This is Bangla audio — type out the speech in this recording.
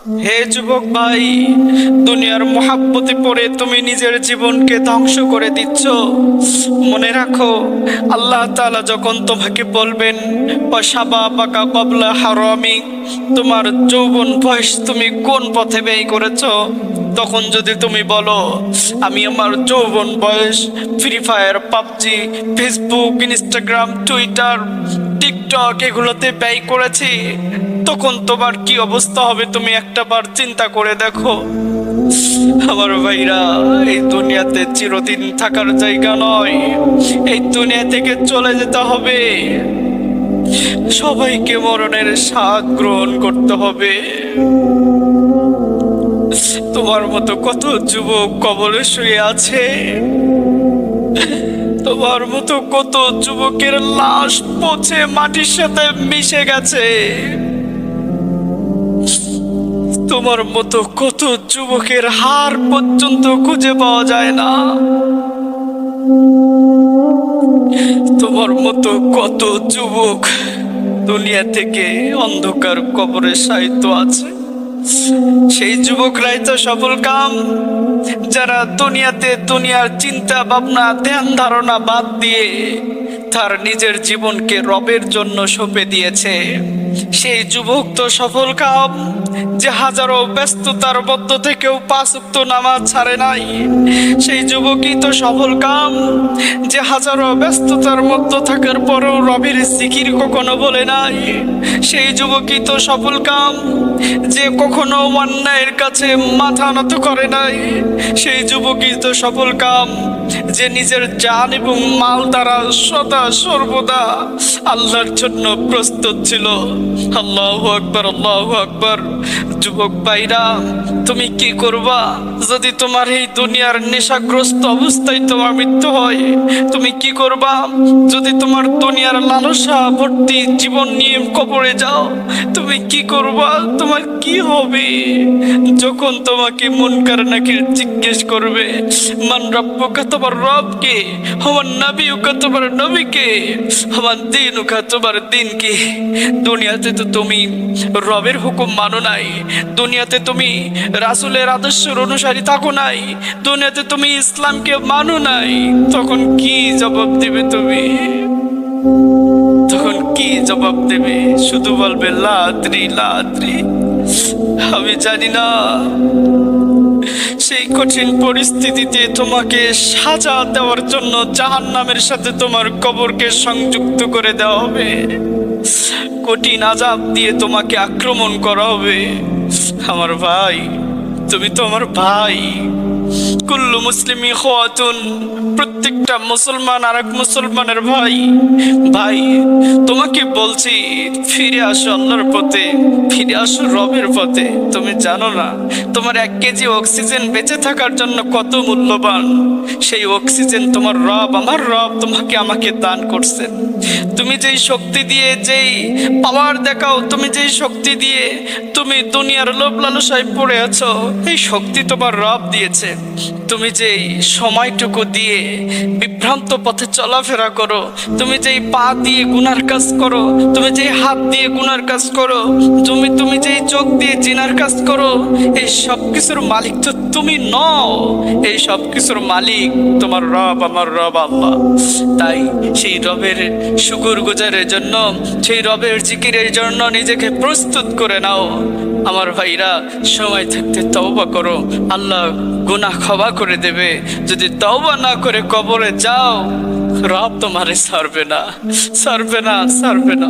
হে যুবক ভাই, দুনিয়ার মহাব্বতে পড়ে তুমি নিজের জীবনকে ধ্বংস করে দিচ্ছ। মনে রাখো, আল্লাহ তাআলা যখন তোমাকে বলবেন সাবা পাকা কবলা হারামি, তোমার যৌবন বয়স তুমি কোন পথে ব্যয় করেছ? তখন যদি তুমি বলো, আমি আমার যৌবন বয়স free fire PUBG Facebook Instagram Twitter TikTok এগুলোতে ব্যয় করেছি। তখন তোমার কি অবস্থা হবে তুমি একটা বার চিন্তা করে দেখো। আমার ভাইরা, এই দুনিয়াতে চিরদিন থাকার জায়গা নয়। এই দুনিয়া থেকে চলে যেতে হবে। সবাইকে মরণের স্বাদ গ্রহণ করতে হবে। তোমার মতো কত যুবক কবলে শুয়ে আছে। তোমার মতো কত যুবকের লাশ পচে মাটির সাথে মিশে গেছে। তোমার মতো কত যুবকের হার পর্যন্ত খুঁজে পাওয়া যায় না। তোমার মতো কত যুবক দুনিয়া থেকে অন্ধকার কবরে সাহিত্য আছে। সেই যুবকরাই তো সফল কাম। যারা দুনিয়াতে দুনিয়ার চিন্তা, ভাবনা, ধ্যান, ধারণা বাদ দিয়ে তার নিজের জীবনকে রবের জন্য সঁপে দিয়েছে। সেই যুবক তো সফল কাম, যে হাজারো ব্যস্ততার মধ্য থেকেও পাঁচ উক্ত নামাজ ছাড়ে নাই। সেই যুবকই তো সফল কাম, যে হাজারো ব্যস্ততার মধ্য থাকার পরেও রবির সিকির কখনো বলে নাই। সেই যুবকই তো সফল কাম, যে কখনো অন্যায়ের কাছে মাথা নত করে নাই। সেই যুবকই তো সফল কাম, যে নিজের জান এবং মাল দ্বারা সদা সর্বদা আল্লাহর জন্য প্রস্তুত ছিল। আল্লাহ আকবর আল্লাহ আকবর যুবক ভাইরা তুমি কি করবা? যদি তোমার এই দুনিয়ার নেশাগ্রস্ত অবস্থায় তোমার মৃত্যু হয়, তুমি কি করবা? যদি তোমার দুনিয়ার লালসা ভর্তি জীবন নিয়ে কবরে যাও, তুমি কি করবা? তোমার কি হবে? যখন তোমাকে মন কার নাকি জিজ্ঞেস করবে, মান রব্বকা, তোমার রবকে? আমার নবীকা তোমার নবীকে? আমার দিনুকা, তোমার দিন দিনকে? দুনিয়াতে তো তুমি রবের হুকুম মানো নাই। দুনিয়াতে তুমি রাসুলের আদর্শের অনুসারী থাকো নাই। দুনিয়াতে তুমি ইসলামকে মানো নাই। তখন কি জবাব দিবে তুমি? তখন কি জবাব দেবে? শুধু বলবে, লাদ্রি লাদ্রি। আমি জানি না। সেই কঠিন পরিস্থিতিতে তোমাকে সাজা দেওয়ার জন্য জাহান নামের সাথে তোমার কবরকে সংযুক্ত করে দেওয়া হবে। কঠিন আজাব দিয়ে তোমাকে আক্রমণ করা হবে। আমার ভাই তুমি তো আমার ভাই। কুল্লু মুসলিমি খাতুন প্রত্যেকটা মুসলমান আর এক মুসলমানের ভাই। ভাই, তোমাকে বলছি, ফিরে আসো আল্লাহর পথে, ফিরে আসো রবের পথে। তুমি জানো না, তোমার এক কেজি অক্সিজেন বেঁচে থাকার জন্য কত মূল্যবান। সেই অক্সিজেন তোমার রব, আমার রব তোমাকে, আমাকে দান করছেন। তুমি যেই শক্তি দিয়ে, যেই পাওয়ার দেখাও, তুমি যেই শক্তি দিয়ে তুমি দুনিয়ার লোভ লালসায় পড়ে আছো, এই শক্তি তোমার রব দিয়েছে। তুমি যেই সময়টুকু দিয়ে বিভ্রান্ত পথে চলাফেরা করো, তুমি যেই পা দিয়ে গুনার কাজ করো, তুমি যেই হাত দিয়ে গুনার কাজ করো, তুমি তুমি যেই চোখ দিয়ে জিনার কাজ করো, এই সব কিছুর মালিক তো তুমি নও। এই সব কিছুর মালিক তোমার রব, আমার রব আল্লাহ। তাই সেই রবের শুকুর গুজারের জন্য, সেই রবের জিকিরের জন্য নিজেকে প্রস্তুত করে নাও। আমার ভাইরা, সময় থাকতে তওবা করো। আল্লাহ গুনাহ ক্ষমা করে দেবে। যদি তওবা না করে কবরে যাও, রব তোমারে সারবে না। সারবে না সারবে না।